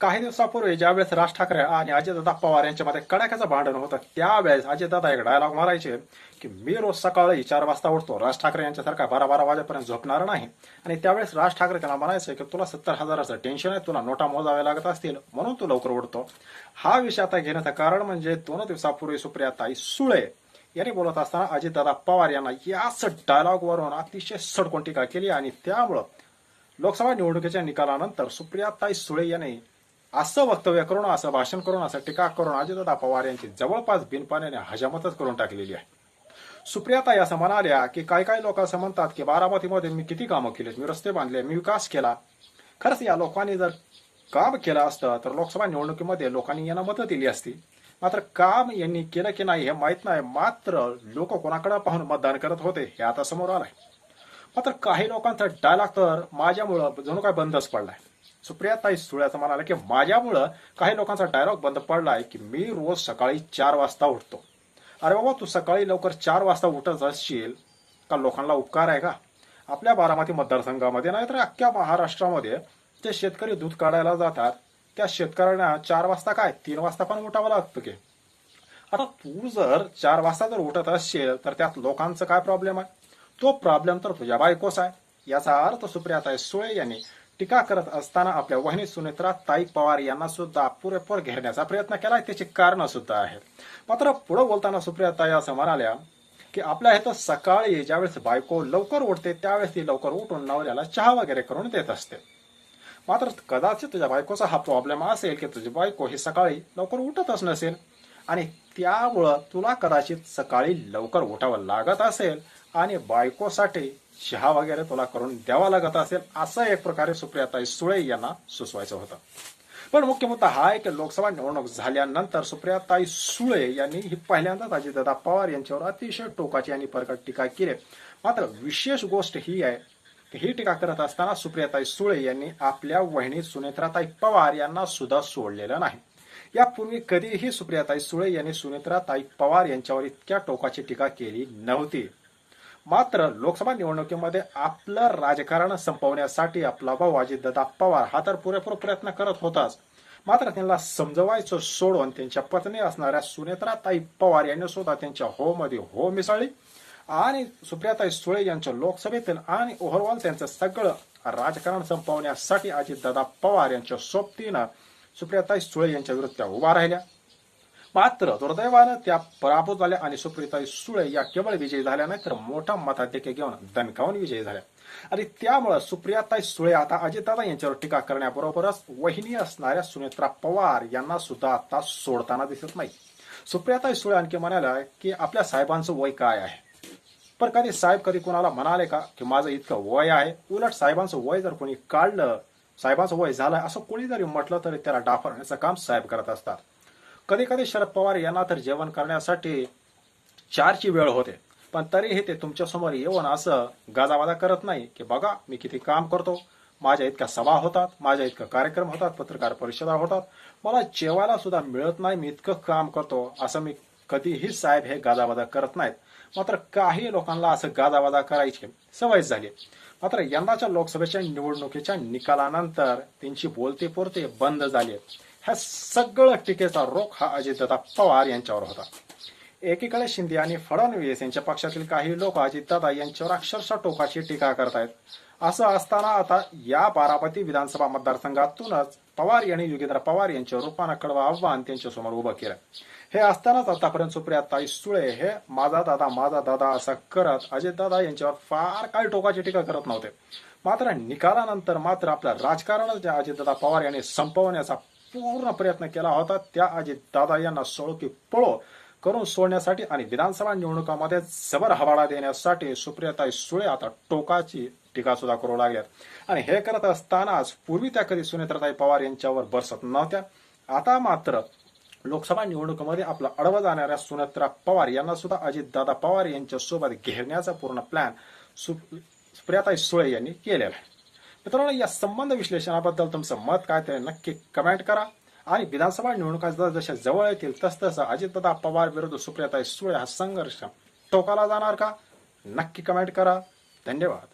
काही दिवसापूर्वी ज्यावेळेस राज ठाकरे आणि अजितदादा पवार यांच्यामध्ये कडाक्याचं भांडण होतं त्यावेळेस अजितदादा एक डायलॉग मारायचे की मी रोज सकाळी चार वाजता उठतो. राज ठाकरे यांच्यासारखा बारा बारा वाजेपर्यंत झोपणार नाही. आणि त्यावेळेस राज ठाकरे त्यांना म्हणायचे की तुला सत्तर हजाराचं टेन्शन आहे. तुला नोटा मोजाव्या लागत असतील. म्हणून तू लवकर उठतो. हा विषय आता घेण्याचं कारण म्हणजे दोन दिवसापूर्वी सुप्रियाताई सुळे यांनी बोलत असताना अजितदादा पवार यांना याच डायलॉगवरून अतिशय सडकोन टीका केली आणि त्यामुळं लोकसभा निवडणुकीच्या निकालानंतर सुप्रियाताई सुळे यांनी असं वक्तव्य करून असं भाषण करून असं टीका करून अजितदादा पवार यांची जवळपास बिनपाण्याने हजामतच करून टाकलेली आहे. सुप्रियाता असं म्हणाल्या की काही काही लोक असं म्हणतात की बारामतीमध्ये मी किती कामं केलीत? मी रस्ते बांधले मी विकास केला. खरंच या लोकांनी जर काम केलं असतं तर लोकसभा निवडणुकीमध्ये लोकांनी यांना मदत दिली असती. मात्र काम यांनी केलं की नाही हे माहीत नाही मात्र लोक कोणाकडे पाहून मतदान करत होते हे आता समोर आलंय. मात्र काही लोकांचा डायलॉग तर माझ्यामुळं जणू काय बंदच पडलाय. सुप्रियाताई सुळ्याचं म्हणाले की माझ्यामुळं काही लोकांचा डायलॉग बंद पडलाय की मी रोज सकाळी चार वाजता उठतो. अरे बाबा तू सकाळी लवकर चार वाजता उठत असशील का? लोकांना उपकार आहे का? आपल्या बारामती मतदारसंघामध्ये नाही तर अख्ख्या महाराष्ट्रामध्ये जे शेतकरी दूध काढायला जातात त्या शेतकऱ्यांना चार वाजता काय? तीन वाजता पण उठावं लागतं की? आता तू जर चार वाजता जर उठत असशील तर त्यात लोकांचं काय प्रॉब्लेम आहे? तो प्रॉब्लेम तर तुझ्या बायकोच आहे. याचा अर्थ सुप्रियाताई सुळे यांनी टीका करत असताना आपल्या वहिनी सुनेत्रा ताई पवार यांना सुद्धा पुरेपूर घेरण्याचा प्रयत्न केलाय त्याची कारण सुद्धा आहेत. मात्र पुढे बोलताना सुप्रिया ताई असं म्हणाल्या की आपल्या इथं सकाळी ज्यावेळेस बायको लवकर उठते त्यावेळेस ती लवकर उठून नवऱ्याला चहा वगैरे करून देत असते. मात्र कदाचित तुझ्या बायकोचा हा प्रॉब्लेम असेल की तुझी बायको ही सकाळी लवकर उठतच नसेल आणि त्यामुळं तुला कदाचित सकाळी लवकर उठावं लागत असेल आणि बायकोसाठी चहा वगैरे तुला करून द्यावा लागत असेल असं एक प्रकारे सुप्रियाताई सुळे यांना सुचवायचं होतं. पण मुख्य मुद्दा हा आहे की लोकसभा निवडणूक झाल्यानंतर सुप्रियाताई सुळे यांनी ही पहिल्यांदाच अजितदादा पवार यांच्यावर अतिशय टोकाची आणि परकट टीका केली मात्र विशेष गोष्ट ही आहे की ही टीका करत असताना सुप्रियाताई सुळे यांनी आपल्या वहिनी सुनेत्राताई पवार यांना सुद्धा सोडलेलं नाही. यापूर्वी कधीही सुप्रियाताई सुळे यांनी सुनेत्राताई पवार यांच्यावर इतक्या टोकाची टीका केली नव्हती. मात्र लोकसभा निवडणुकीमध्ये आपलं राजकारण संपवण्यासाठी आपला भाऊ अजितदादा पवार हा तर पुरेपूर प्रयत्न करत होताच. मात्र त्यांना समजवायचं सोडून त्यांच्या पत्नी असणाऱ्या सुनेत्राताई पवार यांनी सुद्धा त्यांच्या हो मध्ये हो मिसळली. आणि सुप्रियाताई सुळे यांच्या लोकसभेतील आणि ओव्हरऑल त्यांचं सगळं राजकारण संपवण्यासाठी अजितदादा पवार यांच्या सोबतीनं सुप्रियाताई सुळे यांच्या विरुद्ध उभा राहिल्या. मात्र दुर्दैवानं त्या पराभूत झाल्या आणि सुप्रियाताई सुळे या केवळ विजयी झाल्या नाही तर मोठा मताधिक्य घेऊन दणकावून विजयी झाल्या. आणि त्यामुळं सुप्रियाताई सुळे आता अजितदादा यांच्यावर टीका करण्याबरोबरच वहिनी असणाऱ्या सुनेत्रा पवार यांना सुद्धा आता सोडताना दिसत नाही. सुप्रियाताई सुळे आणखी म्हणाल्या की आपल्या साहेबांचं वय काय आहे? पण कधी साहेब कधी कोणाला म्हणाले का की माझं इतकं वय आहे? उलट साहेबांचं वय जर कोणी काढलं साहेबांचं वय झालं असं कोणी जरी म्हटलं तरी त्याला डाफरण्याचं काम साहेब करत असतात. कधी कधी शरद पवार यांना तर जेवण करण्यासाठी चारची वेळ होते पण तरीही ते तुमच्यासमोर येऊन असं गाजावाजा करत नाही की बघा मी किती काम करतो. माझ्या इतक्या सभा होतात माझ्या इतकं कार्यक्रम होतात पत्रकार परिषदा होतात. मला जेवायला सुद्धा मिळत नाही मी इतकं काम करतो असं मी कधीही साहेब हे गाजावाजा करत नाहीत. मात्र काही लोकांना असं गाजावाजा करायची सवय झाली. मात्र यंदाच्या लोकसभेच्या निवडणुकीच्या निकालानंतर त्यांची बोलते पुरते बंद झाली. ह्या सगळं टीकेचा रोख हा अजितदादा पवार यांच्यावर होता. एकीकडे शिंदे आणि फडणवीस यांच्या पक्षातील काही लोक अजितदादा यांच्यावर अक्षरशः टोकाची टीका करतायत. असं असताना आता या बारामती विधानसभा मतदारसंघातूनच पवार यांनी योगेंद्र पवार यांच्या रूपानं कडवं आव्हान त्यांच्यासमोर उभं केलं. हे असतानाच आतापर्यंत सुप्रियाताई सुळे हे माझा दादा माझा दादा असं करत अजितदादा यांच्यावर फार काही टोकाची टीका करत नव्हते. मात्र निकालानंतर मात्र आपल्या राजकारणात ज्या अजितदादा पवार यांनी संपवण्याचा पूर्ण प्रयत्न केला होता. त्या अजितदादा यांना सोळकी पळो करून सोडण्यासाठी आणि विधानसभा निवडणुकामध्ये जबर हवाडा देण्यासाठी सुप्रियाताई सुळे आता टोकाची टीका सुद्धा करू लागल्यात. आणि हे करत असतानाच पूर्वी त्या कधी सुनेत्राताई पवार यांच्यावर बरसत नव्हत्या. आता मात्र लोकसभा निवडणुकीमध्ये आपला अडवं जाणाऱ्या सुनेत्रा पवार यांना सुद्धा अजितदादा पवार यांच्यासोबत घेण्याचा पूर्ण प्लॅन सुप्रियाताई सुळे यांनी केलेला आहे. मित्रांनो या संबंध विश्लेषणाबद्दल तुमचं मत काय ते नक्की कमेंट करा. आणि विधानसभा निवडणुका जशा जवळ येतील तस तसं अजितदादा पवार विरुद्ध सुप्रियाताई सुळे हा संघर्ष टोकाला जाणार का? नक्की कमेंट करा. धन्यवाद.